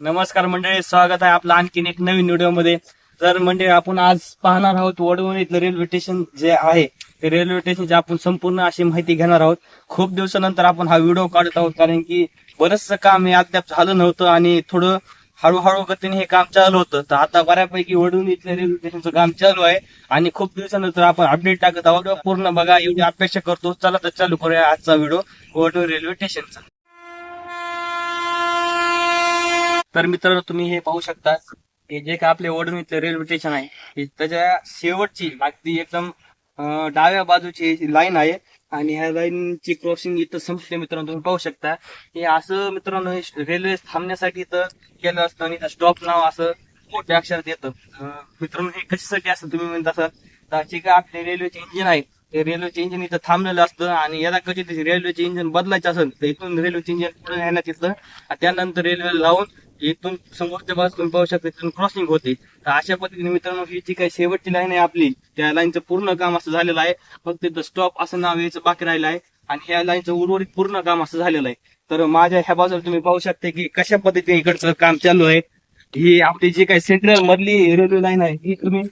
नमस्कार मंडळी स्वागत आहे आपलं आणखीन एक नवीन व्हिडिओमध्ये तर मंडळी आपण आज पाहणार आहोत वडवण इथलं रेल्वे स्टेशन जे आहे ते रेल्वे स्टेशनची आपण संपूर्ण अशी माहिती घेणार आहोत. खूप दिवसानंतर आपण हा व्हिडिओ काढत आहोत कारण की बरंचसं काम हे अद्याप झालं नव्हतं आणि थोडं हळूहळू गतीने हे काम चालू होतं. तर आता बऱ्यापैकी वडवून इथलं रेल्वे स्टेशनचं काम चालू आहे आणि खूप दिवसानंतर आपण अपडेट टाकत आहोत. पूर्ण बघा एवढी अपेक्षा करतो. चला तर चालू करूया आजचा व्हिडिओ वडवून रेल्वे स्टेशनचा. तर मित्रांनो तुम्ही हे पाहू शकता हे जे काय आपले वडून इथले रेल्वे स्टेशन आहे त्याच्या शेवटची अगदी एकदम डाव्या बाजूची लाईन आहे. आणि ह्या लाईनची क्रॉसिंग इथं संपते मित्रांनो तुम्ही पाहू शकता. हे असं मित्रांनो हे रेल्वे थांबण्यासाठी इथं केलं असतं आणि स्टॉप नाव असं मोठ्या अक्षरात येतं. मित्रांनो हे कशासाठी असतं तुम्ही म्हणता असं तर जे काय आपले रेल्वेचे इंजिन आहे ते रेल्वेचे इंजिन इथं थांबलेलं असतं आणि याला कधी रेल्वेचे इंजिन बदलायचं असेल तर इथून रेल्वेचे इंजिन पुढे येण्यात येतं. आणि त्यानंतर रेल्वे लावून इथून समोरच्या बाजूला तुम्ही पाहू शकता तिथून क्रॉसिंग होते. तर अशा पद्धतीने मित्रांनो ही जी काही शेवटची लाईन आहे आपली त्या लाईनचं पूर्ण काम असं झालेलं आहे. फक्त इथं स्टॉप असं नाव यायचं बाकी राहिलं आहे. आणि ह्या लाईनचं उर्वरित पूर्ण काम असं झालेलं आहे. तर माझ्या ह्या बाजूला तुम्ही पाहू शकता की कशा पद्धतीने इकडचं काम चालू आहे. ही आपली जी काही सेंट्रल मधली रेल्वे लाईन आहे ही तुम्ही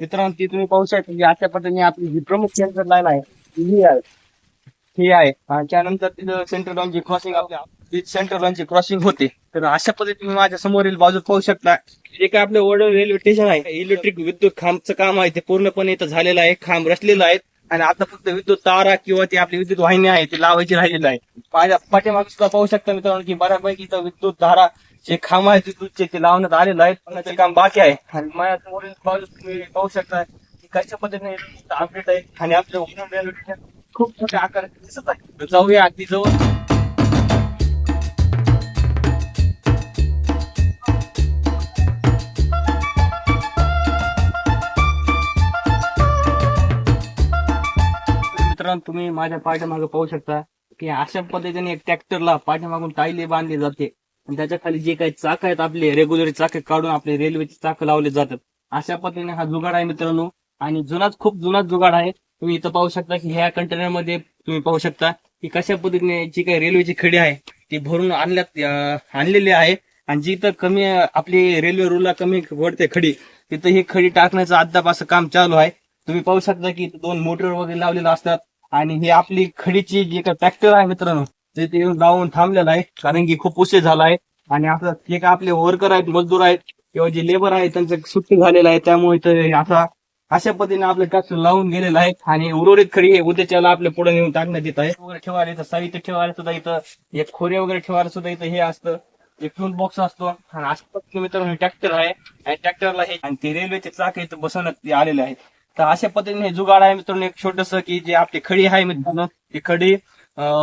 मित्रांनो ती तुम्ही पाहू शकता की अशा पद्धतीने आपली जी प्रमुख सेंट्रल लाईन आहे ही आहे. ही आहे. आणि त्यानंतर तिथं सेंट्रल लाईनची क्रॉसिंग आपल्या सेंट्रल लाईनची क्रॉसिंग होते. तर अशा पद्धतीने माझ्या समोरील बाजू पाहू शकता. जे काय आपलं वडोद रेल्वे स्टेशन आहे? इलेक्ट्रिक विद्युत खांबचं काम आहे. ते पूर्णपणे इथं झालेलं आहे. खांब रचलेलं आहे आणि आता फक्त विद्युत तारा किंवा ती आपली विद्युत वाहिनी आहे ती लावायची राहिलेली आहे. माझ्या पाठीमागे सुद्धा पाहू शकता मित्रांनो की बऱ्यापैकी इथं विद्युत धारा जे खांब आहे विद्युतचे ते लावण्यात आलेलं आहे. पण ते काम बाकी आहे. आणि माझ्या समोरील बाजू तुम्ही पाहू शकता की कशा पद्धतीने अपडेट आहे. आणि आपल्या रेल्वे स्टेशन खूप मोठ्या आकार दिसत आहे. तर जाऊया अगदी जवळ. मित्रांनो तुम्ही माझ्या पाठीमागे पाहू शकता की अशा पद्धतीने एक ट्रॅक्टरला पाठीमागून टायले बांधली जाते. आणि त्याच्याखाली जे काही चाक आहेत आपले रेग्युलर चाक काढून आपले रेल्वेचे चाक लावले जातात. अशा पद्धतीने हा जुगाड आहे मित्रांनो. आणि जुनाच खूप जुनाच जुगाड आहे. तुम्ही इथं पाहू शकता की ह्या कंटेनरमध्ये तुम्ही पाहू शकता की कशा पद्धतीने जी काही रेल्वेची खडी आहे ती भरून आणल्यात आणलेली आहे. आणि जिथं कमी आपली रेल्वे रूलला कमी वडते खडी तिथं ही खडी टाकण्याचं अद्याप असं काम चालू आहे. तुम्ही पाहू शकता की दोन मोटर वगैरे लावलेले असतात. आणि ही आपली खडीची जी काही ट्रॅक्टर आहे मित्रांनो ते ते येऊन लावून थांबलेलं आहे कारण की खूप उशीर झाला आहे. आणि आता जे काय आपले वर्कर आहेत मजदूर आहेत किंवा जे लेबर आहेत त्यांचं सुट्टी झालेलं आहे त्यामुळे तर असा अशा पद्धतीने आपलं ट्रॅक्टर लावून गेलेलं आहे. आणि उर्वरित खडी हे उद्याच्याला आपल्या पुढे नेऊन टाकण्यात येत आहे. वगैरे ठेवायला इथं साहित्य ठेवायला सुद्धा इथं एक खोरे वगैरे ठेवायला सुद्धा इथं हे असतं. एक फ्यूल बॉक्स असतो. आणि अशा पद्धतीने मित्रांनो ट्रॅक्टर आहे. आणि ट्रॅक्टरला हे आणि ते रेल्वेचे चाक इथं बसवण्यात आलेले आहेत तर अशा पद्धतीने हे जुगाड आहे मित्रांनो. एक छोटस की जे आपली खडी आहे मित्रांनो ती खडी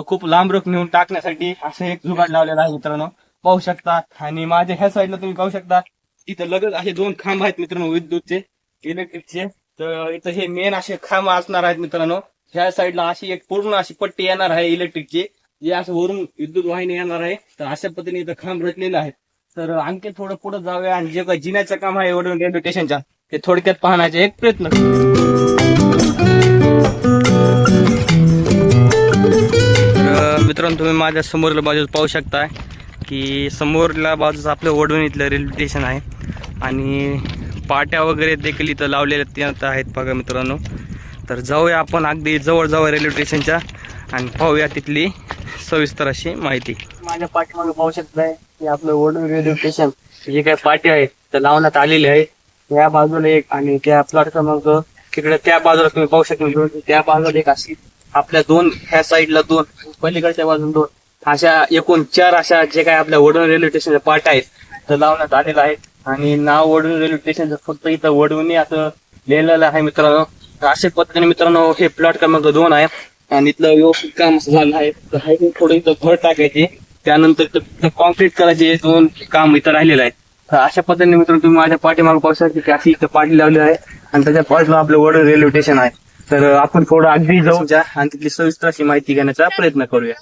खूप लांब रख नेऊन टाकण्यासाठी असं एक जुगाड लावलेलं आहे मित्रांनो. पाहू शकता. आणि माझ्या ह्या साईडला तुम्ही पाहू शकता. इथं लगेच असे दोन खांब आहेत मित्रांनो विद्युतचे इलेक्ट्रिकचे. तर इथं हे मेन असे खांब असणार आहेत मित्रांनो. ह्या साईडला अशी एक पूर्ण अशी पट्टी येणार आहे इलेक्ट्रिकची. जे असं वरून विद्युत वाहिनी येणार आहे. तर अशा पद्धतीने इथं खांब रचलेले आहेत. तर आणखी थोडं पुढे जाऊया. आणि जे काही जिन्याचं काम आहे वडून रेल्वे स्टेशनच्या ते थोडक्यात पाहण्याचे एक प्रयत्न. तर मित्रांनो तुम्ही माझ्या समोरल्या बाजूस पाहू शकता की समोरल्या बाजूस आपलं वडवण इथलं रेल्वे स्टेशन आहे. आणि पाट्या वगैरे देखील इथं लावलेल्या त्यात आहेत बघा मित्रांनो. तर जाऊया आपण अगदी जवळ जवळ रेल्वे स्टेशनच्या आणि पाहूया तिथली सविस्तर अशी माहिती. माझ्या पाठीमागे पाहू शकताय की आपलं वडवण रेल्वे स्टेशन जे काही पाटी आहेत त्या लावण्यात आलेले आहेत. या बाजूला एक आणि त्या प्लॉट क्रमांक तिकडे त्या बाजूला तुम्ही पाहू शकता. म्हणजे त्या बाजूला एक अशी आपल्या दोन ह्या साईडला दोन पलीकडच्या बाजूला दोन. अशा एकूण चार अशा जे काही आपल्या वडवण रेल्वे स्टेशनच्या पाट आहेत तर लावण्यात आलेलं आहे आणि नाव वडवण रेल्वे स्टेशनचं फक्त इथं वडवणी असं लिहिलेलं आहे मित्रांनो. अशा पद्धतीने मित्रांनो हे प्लॉट क्रमांक दोन आहे. आणि इथलं व्यवस्थित काम झालं आहे. तर हायकिंग थोडं इथं घर टाकायची. त्यानंतर कॉन्क्रीट करायचे. दोन काम इथं राहिलेलं आहे अशा पद्धतीने मित्रांनो तुम्ही माझ्या पाठीमागे पाहू शकता की अशी इथं पाठी लावली आहे आणि त्याच्या बाजूला आपलं वडवण रेल्वे स्टेशन आहे. तर आपण थोडं अगदी जाऊ. द्या आणि तिथली सविस्तर अशी माहिती घेण्याचा प्रयत्न करूया.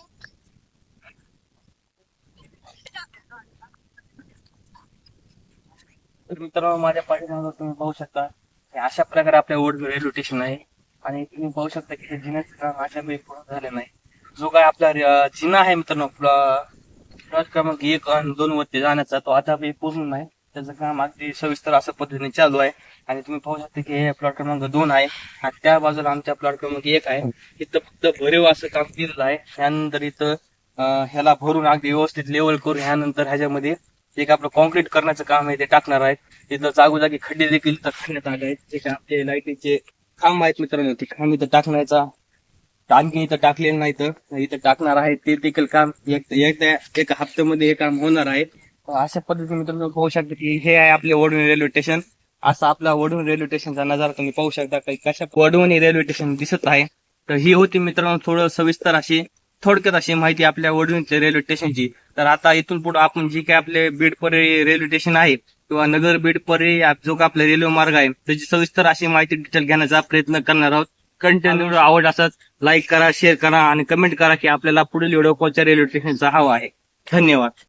तर मित्रांनो माझ्या पाठीमागे तुम्ही पाहू शकता अशा प्रकारे आपल्या ओढ रेल्वे स्टेशन आहे. आणि तुम्ही पाहू शकता की जिन्याचं काम अशा वेळी पूर्ण झाले नाही. जो काय आपला जिना आहे मित्रांनो आपला प्लॉट क्रमांक एक आणि दोन वरती जाण्याचा तो आता पूर्ण नाही. त्याचं काम अगदी सविस्तर असं पद्धतीने चालू आहे. आणि तुम्ही पाहू शकता की हे प्लॉट क्रमांक दोन आहे. आणि त्या बाजूला आमच्या प्लॉट क्रमांक एक आहे. इथं फक्त भरीव असं काम केलेलं आहे. त्यानंतर इथं ह्याला भरून अगदी व्यवस्थित लेवल करून ह्यानंतर ह्याच्यामध्ये एक आपलं कॉन्क्रीट करण्याचं काम आहे ते टाकणार आहे इथं जागोजागी खड्डे देखील इथं खणण्यात आले आहेत. जे काय आपले लाईटीचे खांब आहेत मित्रांनो ते खांब इथं टाकण्याचा. आणखी इथं टाकलेलं नाही तर. इथं टाकणार आहे. ते देखील काम एक एकदा एका हप्त्यामध्ये हे काम होणार आहे. अशा पद्धतीने मित्रांनो पाहू शकता की हे आहे आपले वडवणी रेल्वे स्टेशन. असा आपला वडवून रेल्वे स्टेशनचा नजारा तुम्ही पाहू शकता काही कशा वडवणी रेल्वे स्टेशन दिसत आहे. तर ही होती मित्रांनो थोडं सविस्तर अशी थोडक्यात अशी माहिती आपल्या वडवणी रेल्वे स्टेशनची. तर आता इथून पुढे आपण जी काय आपले बीड पर्यायी रेल्वे स्टेशन आहे किंवा नगर बीड पर्यायी जो का आपला रेल्वे मार्ग आहे त्याची सविस्तर अशी माहिती डिटेल घेण्याचा प्रयत्न करणार आहोत. कंटेंट आवड असतात लाईक करा शेअर करा आणि कमेंट करा की आपल्याला पुढील व्हिडिओ कोणत्या रेल्वे स्टेशनचा हवा आहे. धन्यवाद.